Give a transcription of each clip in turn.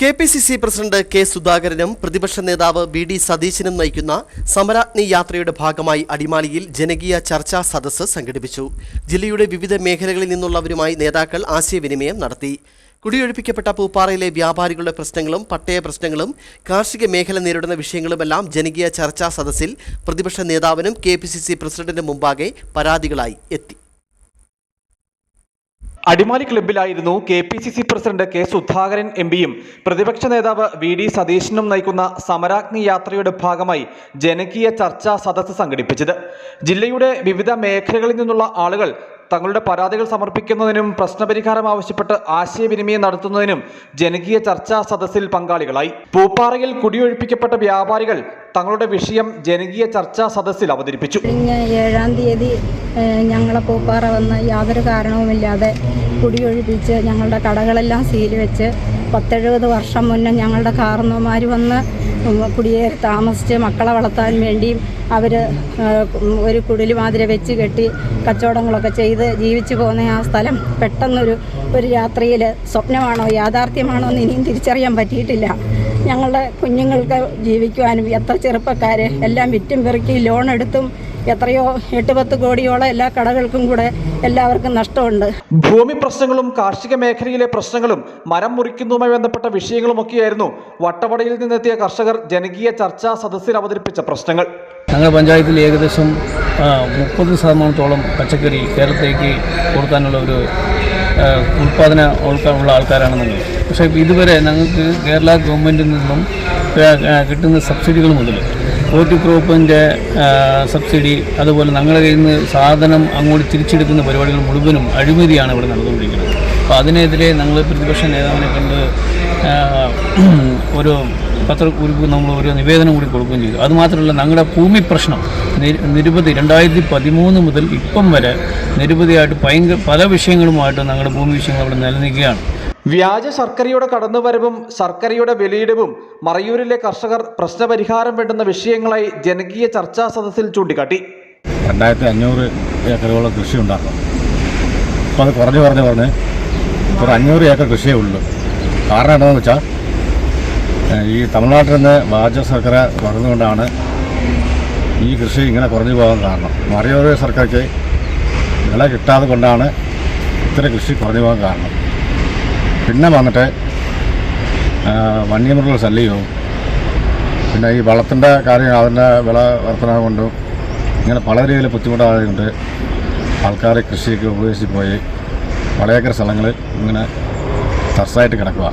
K P C C president K സുധാകരനും പ്രതിപക്ഷ നേതാവ് ബി ഡി സതീശനും നയിക്കുന്ന സമരാഗ്നി യാത്രയുടെ ഭാഗമായി അടിമാലിയിൽ ജനകീയ ചർച്ചാ സദസ്സ് സംഘടിപ്പിച്ചു. ജില്ലയുടെ വിവിധ മേഖലകളിൽ നിന്നുള്ളവരുമായി നേതാക്കൾ ആശയവിനിമയം നടത്തി. കുടിയൊഴിപ്പിക്കപ്പെട്ട പൂപ്പാറയിലെ വ്യാപാരികളുടെ പ്രശ്നങ്ങളും പട്ടയ പ്രശ്നങ്ങളും കാർഷിക മേഖല നേരിടുന്ന വിഷയങ്ങളുമെല്ലാം ജനകീയ ചർച്ചാ സദസ്സിൽ പ്രതിപക്ഷ നേതാവിനും കെ പി സി സി പ്രസിഡന്റിനും മുമ്പാകെ പരാതികളായി എത്തി. Adimali ക്ലബ്ബിലായിരുന്നു K P C C president K Sudhakaran M പിയും. പ്രതിപക്ഷ നേതാവ് വി ഡി സതീശനും നയിക്കുന്ന സമരാഗ്നി യാത്രയുടെ ഭാഗമായി ജനകീയ ചർച്ചാ സദസ്സ് സംഘടിപ്പിച്ചത്. ജില്ലയുടെ വിവിധ മേഖലകളിൽ നിന്നുള്ള ആളുകൾ തങ്ങളുടെ പരാതികൾ സമർപ്പിക്കുന്നതിനും പ്രശ്നപരിഹാരം ആവശ്യപ്പെട്ട് ആശയവിനിമയം നടത്തുന്നതിനും ജനകീയ ചർച്ചാ സദസ്സിൽ പങ്കാളികളായി. പൂപ്പാറയിൽ കുടിയൊഴിപ്പിക്കപ്പെട്ട വ്യാപാരികൾ തങ്ങളുടെ വിഷയം ജനകീയ ചർച്ചാ സദസ്സിൽ അവതരിപ്പിച്ചു. ഏഴാം തീയതി ഞങ്ങളെ പൂപ്പാറ വന്ന് യാതൊരു കാരണവുമില്ലാതെ കുടിയൊഴിപ്പിച്ച് ഞങ്ങളുടെ കടകളെല്ലാം സീൽ വെച്ച് പത്തെഴുപത് വർഷം മുന്നേ ഞങ്ങളുടെ കാർന്നോമാർ വന്ന് കുടിയേറി താമസിച്ച് മക്കളെ വളർത്താൻ വേണ്ടിയും അവർ ഒരു കുടിൽ മാതിരി വെച്ച് കെട്ടി കച്ചവടങ്ങളൊക്കെ ചെയ്ത് ജീവിച്ചു പോകുന്ന ആ സ്ഥലം പെട്ടെന്നൊരു ഒരു രാത്രിയിൽ സ്വപ്നമാണോ യാഥാർത്ഥ്യമാണോ എന്ന് ഇനിയും തിരിച്ചറിയാൻ പറ്റിയിട്ടില്ല. ഞങ്ങളുടെ കുഞ്ഞുങ്ങൾക്ക് ജീവിക്കുവാനും എത്ര ചെറുപ്പക്കാർ എല്ലാം വിറ്റും പെറുക്കി ലോൺ എടുത്തും എത്രയോ എട്ട് പത്ത് കോടിയോളം എല്ലാ കടകൾക്കും കൂടെ എല്ലാവർക്കും നഷ്ടമുണ്ട്. ഭൂമി പ്രശ്നങ്ങളും കാർഷിക മേഖലയിലെ പ്രശ്നങ്ങളും മരം മുറിക്കുന്നതുമായി ബന്ധപ്പെട്ട വിഷയങ്ങളുമൊക്കെയായിരുന്നു വട്ടവടയിൽ നിന്നെത്തിയ കർഷകർ ജനകീയ ചർച്ചാ സദസ്സിൽ അവതരിപ്പിച്ച പ്രശ്നങ്ങൾ. ഞങ്ങളുടെ പഞ്ചായത്തിൽ ഏകദേശം മുപ്പത് ശതമാനത്തോളം പച്ചക്കറി കേരളത്തിലേക്ക് കൊടുക്കാനുള്ള ഒരു ഉൽപ്പാദന ഉള്ള ആൾക്കാരാണ് പക്ഷേ ഇതുവരെ ഞങ്ങൾക്ക് കേരള ഗവൺമെന്റിൽ നിന്നും കിട്ടുന്ന സബ്സിഡികൾ മുതൽ ഹോർട്ടിക്രോപ്പിന്റെ സബ്സിഡി അതുപോലെ ഞങ്ങളുടെ കയ്യിൽ നിന്ന് സാധനം അങ്ങോട്ട് തിരിച്ചെടുക്കുന്ന പരിപാടികൾ മുഴുവനും അഴിമതിയാണ് ഇവിടെ നടന്നുകൊണ്ടിരിക്കുന്നത്. അപ്പോൾ അതിനെതിരെ ഞങ്ങൾ പ്രതിപക്ഷ നേതാവിനെ കണ്ട് ഒരു പത്രക്കുറിപ്പ് നമ്മൾ ഒരു നിവേദനം കൂടി കൊടുക്കുകയും ചെയ്തു. അതുമാത്രമല്ല ഞങ്ങളുടെ ഭൂമി പ്രശ്നം നിരവധി രണ്ടായിരത്തി പതിമൂന്ന് മുതൽ ഇപ്പം വരെ നിരവധിയായിട്ട് ഭയങ്കര പല വിഷയങ്ങളുമായിട്ട് ഞങ്ങളുടെ ഭൂമി വിഷയങ്ങൾ അവിടെ നിലനിൽക്കുകയാണ്. വ്യാജ ശർക്കരയുടെ കടന്നുവരവും ശർക്കരയുടെ വിലയിടിവും മറയൂരിലെ കർഷകർ പ്രശ്നപരിഹാരം വേണ്ടുന്ന വിഷയങ്ങളായി ജനകീയ ചർച്ചാ സദസ്സിൽ ചൂണ്ടിക്കാട്ടി. രണ്ടായിരത്തി അഞ്ഞൂറ് ഏക്കറോളം കൃഷി ഉണ്ടാക്കും. അപ്പോൾ അത് കുറഞ്ഞു കുറഞ്ഞ് പറഞ്ഞ് ഇപ്പോൾ അഞ്ഞൂറ് ഏക്കർ കൃഷിയേ ഉള്ളൂ. കാരണം എന്താണെന്ന് വെച്ചാൽ ഈ തമിഴ്നാട്ടിൽ നിന്ന് വാജ സർക്കാർ വളർന്നുകൊണ്ടാണ് ഈ കൃഷി ഇങ്ങനെ കുറഞ്ഞു പോകാൻ കാരണം. മറയൂർ സർക്കാർക്ക് വില കിട്ടാതെ കൊണ്ടാണ് ഇത്ര കൃഷി കുറഞ്ഞു പോകാൻ കാരണം. പിന്നെ വന്നിട്ട് ഏഹ്, വന്യമൃഗ ശല്യവും പിന്നെ ഈ വളത്തിന്റെ കാര്യം അതിന്റെ വില വർധന കൊണ്ടും ഇങ്ങനെ പല രീതിയിൽ ബുദ്ധിമുട്ടായതുകൊണ്ട് ആൾക്കാർ കൃഷിക്ക് ഉപയോഗിച്ച് പോയി. വളയേക്കർ സ്ഥലങ്ങളിൽ ഇങ്ങനെ തർസായിട്ട് കിടക്കുക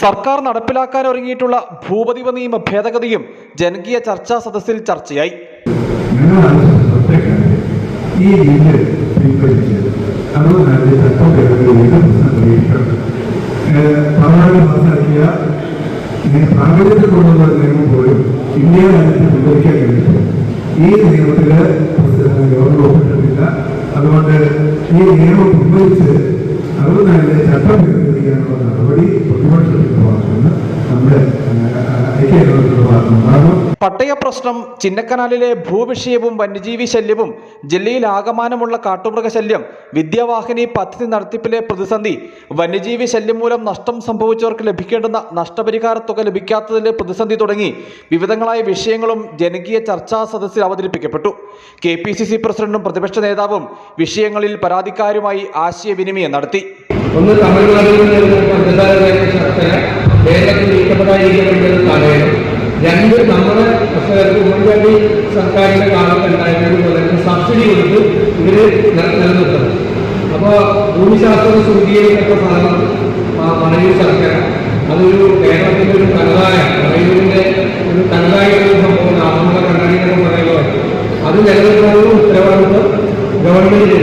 സർക്കാർ നടപ്പിലാക്കാൻ ഒരുങ്ങിയിട്ടുള്ള ഭൂപതിവ നിയമ ഭേദഗതിയും ജനകീയ ചർച്ചാ സദസ്സിൽ ചർച്ചയായി. ഈ പാർലമെന്റ് പാസാക്കിയ ഇങ്ങനെ പ്രാബല്യത്തിൽ കൊണ്ടുവന്ന നിയമം പോലും ഇന്ത്യ രാജ്യത്ത് പിൻവലിക്കാൻ കഴിഞ്ഞിട്ടുണ്ട് ഈ നിയമത്തിൽ ഗവൺമെന്റ് ഒപ്പിട്ടിട്ടില്ല അതുകൊണ്ട് ഈ നിയമം പിൻവലിച്ച് അറുപത്തിനാലിലെ ചട്ടം പിൻവലിക്കാനുള്ള നടപടി പ്രതിപക്ഷത്തിന്റെ ഭാഗത്തുനിന്ന് പട്ടയ പ്രശ്നം ചിന്നക്കനാലിലെ ഭൂവിഷയവും വന്യജീവി ശല്യവും ജില്ലയിൽ ആകമാനമുള്ള കാട്ടുമൃഗ ശല്യം വിദ്യാവാഹിനി പദ്ധതി നടത്തിപ്പിലെ പ്രതിസന്ധി വന്യജീവി ശല്യം മൂലം നഷ്ടം സംഭവിച്ചവർക്ക് ലഭിക്കേണ്ടുന്ന നഷ്ടപരിഹാര തുക ലഭിക്കാത്തതിലെ പ്രതിസന്ധി തുടങ്ങി വിവിധങ്ങളായ വിഷയങ്ങളും ജനകീയ ചർച്ചാ സദസ്സിൽ അവതരിപ്പിക്കപ്പെട്ടു കെ പ്രസിഡന്റും പ്രതിപക്ഷ നേതാവും വിഷയങ്ങളിൽ പരാതിക്കാരുമായി ആശയവിനിമയം നടത്തി ഒന്ന് കേരളത്തിൽ വിൽക്കപ്പെടാതിരിക്കണമെന്ന് തടയണം രണ്ട് നമ്മുടെ കർഷകർക്ക് മുൻകൂട്ടി സർക്കാരിന്റെ കാലത്ത് ഉണ്ടായിരുന്നതുപോലെ തന്നെ സബ്സിഡി കൊടുത്ത് ഇവർ നില- നിലനിർത്തണം. അപ്പോൾ ഭൂമിശാസ്ത്ര സൂചികയിലൊക്കെ സാധനം മണയൂർ സർക്കാർ അതൊരു കേരളത്തിന്റെ ഒരു തനതായ മണയൂരിന്റെ ഒരു തനതായ ഒരു സംഭവം ആധുനിക കണ്ണാടി എന്നൊക്കെ പറയുന്നത് അത് നിലനിർത്താനുള്ള ഉത്തരവാദിത്വം ഗവൺമെന്റിന്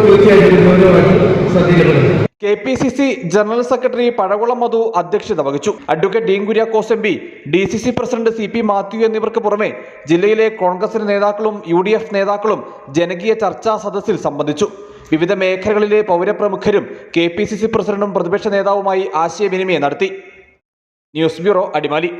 തീർച്ചയായിട്ടും ഗൗരവമായിട്ട് ശ്രദ്ധയിൽപ്പെടുത്തും K P C C general secretary Pazhakulam Madhu അധ്യക്ഷത വഹിച്ചു. Advocate Dean Kuriakose M P D C C president C P Mathew എന്നിവർക്ക് പുറമെ ജില്ലയിലെ കോൺഗ്രസിന്റെ നേതാക്കളും യു ഡി എഫ് നേതാക്കളും ജനകീയ ചർച്ചാ സദസ്സിൽ സംബന്ധിച്ചു. വിവിധ മേഖലകളിലെ പൗരപ്രമുഖരും കെ പി സി സി പ്രസിഡന്റും പ്രതിപക്ഷ നേതാവുമായി ആശയവിനിമയം നടത്തി. News bureau Adimali.